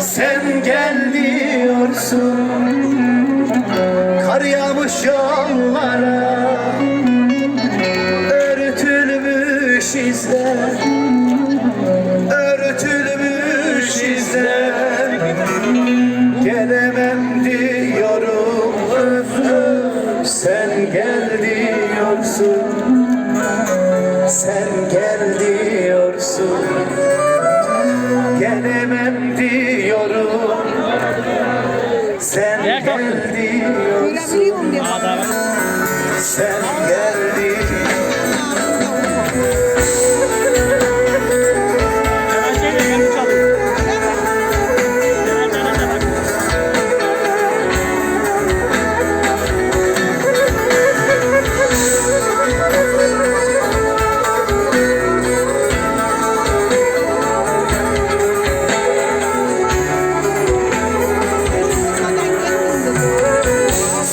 sen gel diyorsun. Kar yağmış yollara. Örtülmüş izler. Örtülmüş izler. Gelemem diyorum. Öf öf Sen gel diyorsun. Sen gel diyorsun.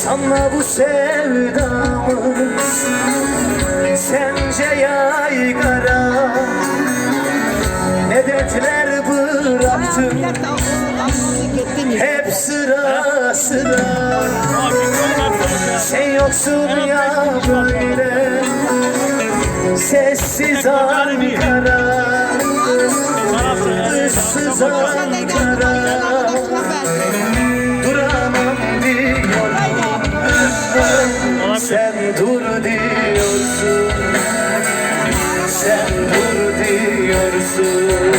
Sanma bu sevdamız. Sence yaygara Ne dertler bıraktın? Hep sıra sıra. Sen yoksun ya böyle. Sessiz Ankara. Issız Ankara dur diyorsun Sen dur diyorsun.